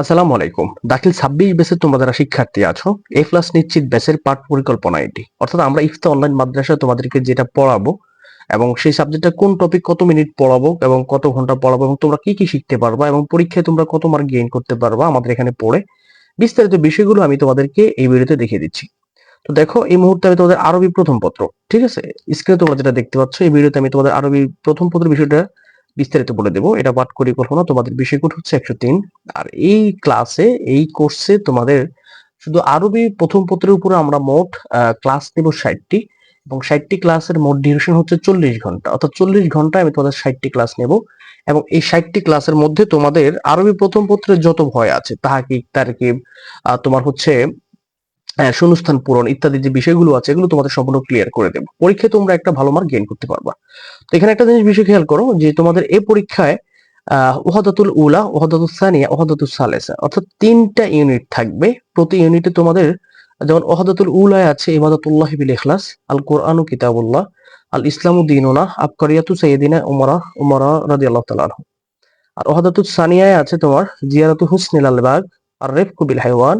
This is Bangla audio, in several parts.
আসসালামু আলাইকুম। দাখিল ছাব্বিশ বেসে তোমরা যারা শিক্ষার্থী আছো এ প্লাস নিশ্চিত বেসের পাঠ পরিকল্পনা এটি। অর্থাৎ আমরা ইফতা অনলাইন মাদ্রাসায় তোমাদেরকে যেটা পড়াবো এবং সেই সাবজেক্টটা কোন টপিক কত মিনিট পড়াবো এবং কত ঘণ্টা পড়াবো এবং তোমরা কি কি শিখতে পারবা এবং পরীক্ষায় তোমরা কত মার্ক গেইন করতে পারবা আমাদের এখানে পড়ে বিস্তারিত বিষয়গুলো আমি তোমাদেরকে এই ভিডিওতে দেখিয়ে দিচ্ছি। তো দেখো, এই মুহূর্তে আমি তোমাদের আরবি প্রথম পত্র, ঠিক আছে? স্ক্রিনে তোমরা যেটা দেখতে পাচ্ছ, এই ভিডিওতে আমি তোমাদের আরবি প্রথম পত্র বিষয়টা বিস্তারিত বলে দেবো। এটা পাঠ পরিকল্পনা তোমাদের বিষয়কোড হচ্ছে একশো তিন। আর এই ক্লাসে এই কোর্সে তোমাদের শুধু আরবি প্রথম পত্রের উপরে আমরা মোট ক্লাস নেব ষাটটি। এবং ষাটটি ক্লাসের মোট ডিউরেশন হচ্ছে চল্লিশ ঘণ্টা। অর্থাৎ চল্লিশ ঘন্টায় আমি তোমাদের ষাটটি ক্লাস নেব। এবং এই ষাটটি ক্লাসের মধ্যে তোমাদের আরবি প্রথম পত্রের যত ভয় আছে তাহাকিক তারকিব আহ, তোমার হচ্ছে শূন্যস্থান পূরণ ইত্যাদি যে বিষয়গুলো আছে, এগুলো তোমাদের সম্পূর্ণ ক্লিয়ার করে দেবো। পরীক্ষায় তোমরা একটা ভালো মার্ক গেইন করতে পারবা। তো এখানে একটা জিনিস বিষয় খেয়াল করো যে তোমাদের এই পরীক্ষায় ওহাদাতুল উলা ওহাদাতুল সানিয়া ওহাদাতুল সালেসা অর্থাৎ তিনটা ইউনিট থাকবে। প্রতি ইউনিটে তোমাদের, যেমন ওহাদাতুল উলায় আছে, ইবাদাতুল্লাহ বিল ইখলাস, আল কোরআনু কিতাবুল্লাহ, আল ইসলামু দিনুনা, আবকারিয়াতু সাইয়্যিদিনা উমরা উমরা রাদিয়াল্লাহু তাআলা আনহু। আর ওহাদাতুল সানিয়ায় আছে তোমার জিয়ারাতু হুসনিল আলবাগ আর রেফকু বিল হাইওয়ান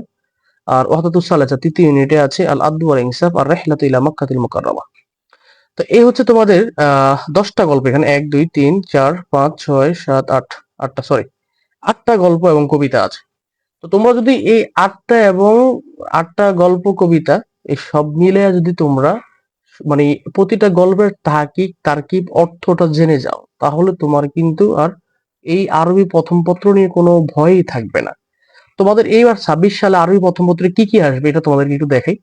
আর সালেসা তৃতীয় ইউনিটে আছে আল আদু ওয়াল ইনসাফ আর রেহলাতু মাক্কাতিল মুকাররমা। তো এই হচ্ছে তোমাদের, আহ, দশটা গল্প এখানে, এক, দুই, তিন, চার, পাঁচ, ছয়, সাত, আট, আটটা সরি আটটা গল্প এবং কবিতা আছে। তো তোমরা যদি এই আটটা এবং আটটা গল্প, কবিতা এই সব মিলে যদি তোমরা মানে প্রতিটা গল্পের তাহাকিক, তার্কিব অর্থটা জেনে যাও, তাহলে তোমার কিন্তু আর এই আরবি প্রথম পত্র নিয়ে কোনো ভয়ই থাকবে না। তোমাদের এইবার ছাব্বিশ সালে আরবি প্রথম পত্রে কি কি আসবে এটা তোমাদেরকে একটু দেখাই।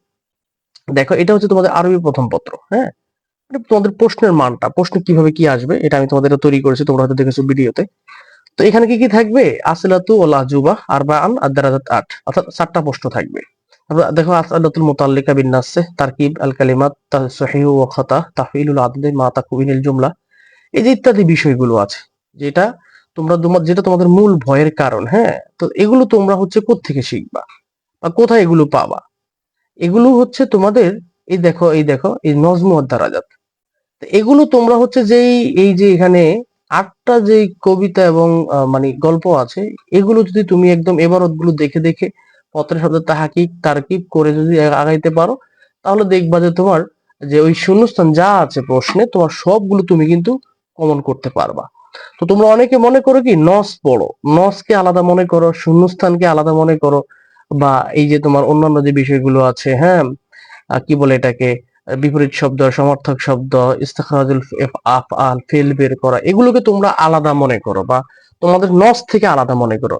দেখো, এটা হচ্ছে তোমাদের আরবি প্রথম পত্র হ্যাঁ? তোমাদের প্রশ্নের মানটা, প্রশ্ন কীভাবে কি আসবে এটা আমি তোমাদের তৈরি করেছি, তোমরা হয়তো দেখেছ ভিডিওতে। তো এখানে কি কি থাকবে? আসলাতু ও লাজুবা আর দারাজাত আট, অর্থাৎ চারটা প্রশ্ন থাকবে। দেখো আসলাতুল মুতাল্লিকা বিন্নাসে তারকিব আল কালিমাত সহিহ ও খাতা তাফিলুল আদলে মা তাকুবিনিল জুমলা, এই যে ইত্যাদি বিষয়গুলো আছে, যেটা তোমরা তোমার যেটা তোমাদের মূল ভয়ের কারণ হ্যাঁ? তো এগুলো তোমরা হচ্ছে কোত্থেকে শিখবা? বা কোথায় এগুলো পাবা? এগুলো হচ্ছে তোমাদের, এই দেখো এই দেখো, এই নজমু আর দারাজাত। এগুলো তোমরা হচ্ছে যেই, এই যে এখানে আটটা যে কবিতা এবং মানে গল্প আছে, এগুলো যদি তুমি একদম এবারতগুলো দেখে দেখে পত্রের শব্দ তাহাকিক, তারকিব করে যদি আগাইতে পারো, তাহলে দেখবা যে তোমার, যে ওই শূন্যস্থান যা আছে প্রশ্নে, তোমার সবগুলো তুমি কিন্তু কমন করতে পারবা। তো তোমরা অনেকে মনে করো কি, নস পড়ো। নসকে আলাদা মনে করো, শূন্যস্থানকে আলাদা মনে করো, বা এই যে তোমার অন্যান্য যে বিষয়গুলো আছে হ্যাঁ কি বলে এটাকে, বিপরীত শব্দ, সমর্থক শব্দ, ইস্তেখরাজুল ফেল বের করা, এগুলোকে তোমরা আলাদা মনে করো, বা তোমাদের নস থেকে আলাদা মনে করো।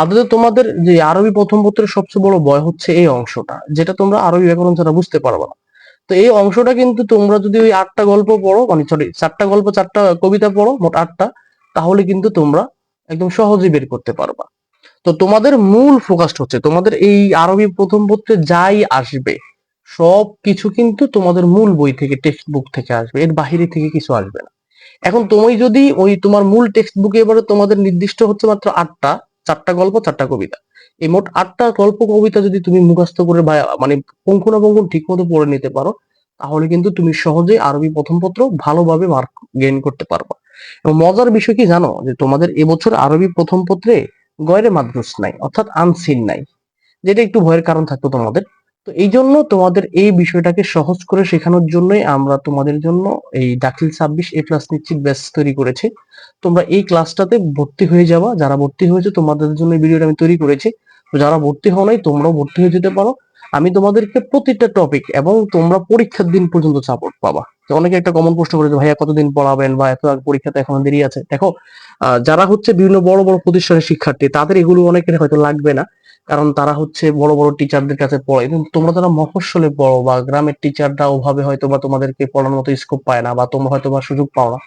আদতে তোমাদের যে আরবি প্রথম পত্রের সবচেয়ে বড় বয় হচ্ছে এই অংশটা, যেটা তোমরা আরবি ব্যাকরণ ছাড়া বুঝতে পারবে না। তো এই অংশটা কিন্তু তোমরা যদি ওই আটটা গল্প পড়ো মানে সরি চারটা গল্প, চারটা কবিতা পড়ো, মোট আটটা, তাহলে কিন্তু তোমরা একদম সহজেই বের করতে পারবা। তো তোমাদের মূল ফোকাসটা হচ্ছে, তোমাদের এই আরবি প্রথম পত্রে যাই আসবে, সব কিছু কিন্তু তোমাদের মূল বই থেকে টেক্সট বুক থেকে আসবে, এর বাহিরে থেকে কিছু আসবে না। এখন তুমি যদি ওই তোমার মূল টেক্সট বুকে এবারে তোমাদের নির্দিষ্ট হচ্ছে মাত্র আটটা চারটা গল্প, চারটা কবিতা। এই মোট আটটা গল্প, কবিতা যদি তুমি মুখস্থ করে বা মানে পুঙ্খানুপুঙ্খ ঠিক মতো পড়ে নিতে পারো, তাহলে কিন্তু তুমি সহজে আরবি প্রথম পত্র ভালোভাবে মার্ক গেইন করতে পারবা। এবং মজার বিষয় কি জানো? যে তোমাদের এবছর আরবি প্রথম পত্রে গয়রে মাদ্রুস নাই, অর্থাৎ আনসিন নাই, যেটা একটু ভয়ের কারণ থাকতো তোমাদের। তো এই জন্য তোমাদের এই বিষয়টাকে সহজ করে শেখানোর জন্যই আমরা তোমাদের জন্য এই দাখিল ছাব্বিশ এ প্লাস নিশ্চিত ব্যাস তৈরি করেছি। তোমরা এই ক্লাসটাতে ভর্তি হয়ে যাবা। যারা ভর্তি হয়েছে, তোমাদের জন্য ভিডিওটা আমি তৈরি করেছি। যারা ভর্তি হও নাই, তোমরাও ভর্তি হয়ে যেতে পারো। আমি তোমাদেরকে প্রতিটা টপিক এবং তোমরা পরীক্ষার দিন পর্যন্ত সাপোর্ট পাবা। অনেকে একটা কমন প্রশ্ন করেছে ভাইয়া, কতদিন পড়াবেন বা এত পরীক্ষাতে এখনও দেরি আছে? দেখো যারা হচ্ছে বিভিন্ন বড় বড় প্রতিষ্ঠানের শিক্ষার্থী, তাদের এগুলো অনেকের হয়তো লাগবে না। কারণ তারা হচ্ছে বড় বড় টিচারদের কাছে পড়ে কিন্তু তোমরা যারা মফস্বলে পড়ো বা গ্রামের টিচাররা ওভাবে হয়তো বা তোমাদেরকে পড়ানোর মতো স্কোপ পায় না বা তোমরা হয়তো বা সুযোগ পাও না।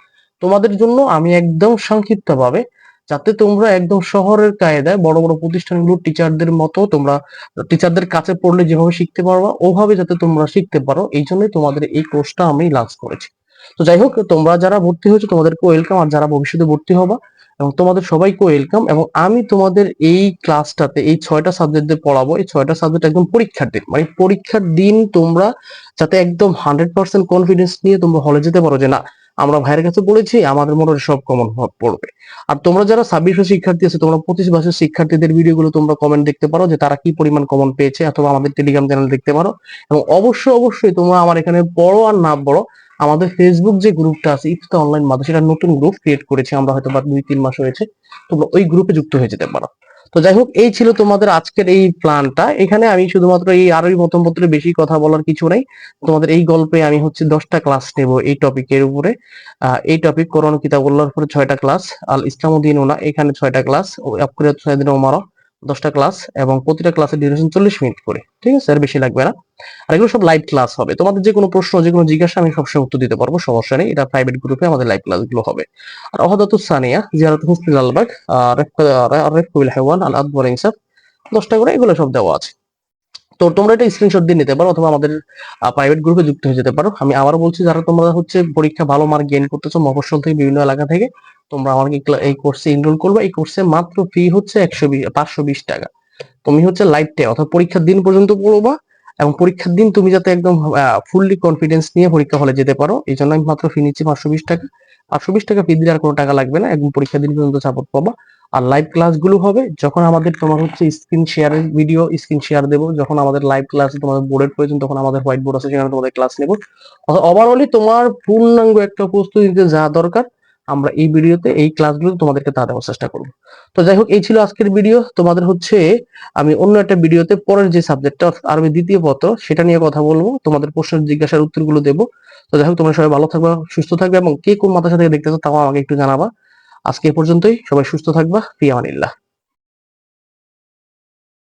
তোমাদের জন্য আমি একদম সংক্ষিপ্ত ভাবে যাতে তোমরা একদম শহরের কায়দায় বড় বড় প্রতিষ্ঠানগুলোর টিচারদের মতো তোমরা টিচারদের কাছে পড়লে যেভাবে শিখতে পারবা, ওভাবে যাতে তোমরা শিখতে পারো, এই জন্যই তোমাদের এই কোর্সটা আমি লঞ্চ করেছি। তো যাই হোক, তোমরা যারা ভর্তি হয়েছো তোমাদেরকে ওয়েলকাম আর যারা ভবিষ্যতে ভর্তি হবা, এবং তোমাদের সবাইকে ওয়েলকাম এবং আমি তোমাদের এই ক্লাসটাতে এই ছয়টা সাবজেক্ট দিয়ে পড়াবো, এই ছয়টা সাবজেক্ট একদম পরীক্ষার দিন মানে পরীক্ষার দিন তোমরা যাতে একদম হান্ড্রেড পার্সেন্ট কনফিডেন্স নিয়ে তোমরা হলে যেতে পারো যে না আমরা ভাইয়ের কাছে পড়েছি, আমাদের মোটামুটি সব কমন পড়বে। আর তোমরা যারা ছাব্বিশ শিক্ষার্থী আছে, তোমরা পঁচিশ বছর শিক্ষার্থীদের ভিডিওগুলো তোমরা কমেন্ট দেখতে পারো যে তারা কি পরিমাণ কমন পেয়েছে অথবা আমাদের টেলিগ্রাম চ্যানেল দেখতে পারো। এবং অবশ্যই অবশ্যই তোমরা আমার এখানে পড়ো আর না পড়ো আমাদের ফেসবুক যে গ্রুপটা আছে ইফতা অনলাইন মাদ্রাসা সেটা নতুন গ্রুপ ক্রিয়েট করেছে, আমরা হয়তো বা দুই তিন মাস হয়েছে, তোমরা ওই গ্রুপে যুক্ত হয়ে যেতে পারো। তো যাই হোক, এই ছিল তোমাদের আজকের এই প্ল্যানটা এখানে আমি শুধুমাত্র এই আরবি প্রথম পত্রে বেশি কথা বলার কিছু নাই। তোমাদের এই গল্পে আমি হচ্ছে দশটা ক্লাস নেব এই টপিকের উপরে। এই টপিক কোরআন কিতাবুল্লাহর উপরে ছয়টা ক্লাস আল ইসলামুদ্দিন ওনা এখানে ছয়টা ক্লাস ও আবকুরিয়াত সাইদিন ওমারও দশটা ক্লাস এবং প্রতিটা ক্লাসের ডিউরেশন চল্লিশ মিনিট করে, ঠিক আছে? আর বেশি লাগবে না। আর এগুলো সব লাইভ ক্লাস হবে। তোমাদের যে কোনো প্রশ্ন, যে কোনো জিজ্ঞাসা আমি সবসময় উত্তর দিতে পারব, সমস্যা নেই। এটা প্রাইভেট গ্রুপে আমাদের লাইভ ক্লাসগুলো হবে। আর অহাদাতুস সানিয়া, জিয়ারাত হুসনুল আলবাগ রেফকুল হেওয়ান আল আকবর দশটা করে এগুলো সব দেওয়া আছে। তো তোমরা এটা স্ক্রিনশট দিয়ে নিতে পারো অথবা আমাদের প্রাইভেট গ্রুপে যুক্ত হয়ে যেতে পারো। আমি আবারও বলছি, যারা তোমরা হচ্ছে পরীক্ষা ভালো মার্ক গেইন করতেছো মফস্বল থেকে বিভিন্ন এলাকা থেকে তোমরা আমাকে এই কোর্সে এনরোল করবে। এই কোর্সে মাত্র ফি হচ্ছে একশো পাঁচশো বিশ টাকা। তুমি হচ্ছে লাইফ টে অর্থাৎ পরীক্ষার দিন পর্যন্ত পড়বা এবং পরীক্ষার দিন তুমি যাতে একদম ফুললি কনফিডেন্স নিয়ে পরীক্ষা হলে যেতে পারো। এই জন্য আমি মাত্র ফি নিচ্ছি পাঁচশো বিশ টাকা। পাঁচশো বিশ টাকা ফি দিলে আর কোনো টাকা লাগবে না। একদম পরীক্ষার দিন পর্যন্ত সাপোর্ট পাবা। আর লাইভ ক্লাসগুলো হবে যখন আমাদের তোমার হচ্ছে স্ক্রিন শেয়ারের ভিডিও স্ক্রিন শেয়ার দেবো। যখন আমাদের লাইভ ক্লাস তোমাদের বোর্ডের প্রয়োজন, তখন আমাদের হোয়াইট বোর্ড আছে, সেখানে তোমাদের ক্লাস নেব। ওভারঅলি তোমার পূর্ণাঙ্গ একটা প্রস্তুতি নিতে যা দরকার। আমরা এই ভিডিওতে এই ক্লাসগুলো তোমাদেরকে তা দেওয়ার চেষ্টা করব। তো যাই হোক এই ছিল আজকের ভিডিও। তোমাদের হচ্ছে আমি অন্য একটা ভিডিওতে পরের যে সাবজেক্টটা আরবি দ্বিতীয় পত্র, সেটা নিয়ে কথা বলব। তোমাদের প্রশ্নের জিজ্ঞাসার উত্তরগুলো দেবো। তো যাই হোক তোমরা সবাই ভালো থাকবা, সুস্থ থাকবে, এবং কে কোন মাথার সাথে দেখতেছো তাও আমাকে একটু জানাবা। আজকে পর্যন্তই। সবাই সুস্থ থাকবা। ফিয়ামানিল্লাহ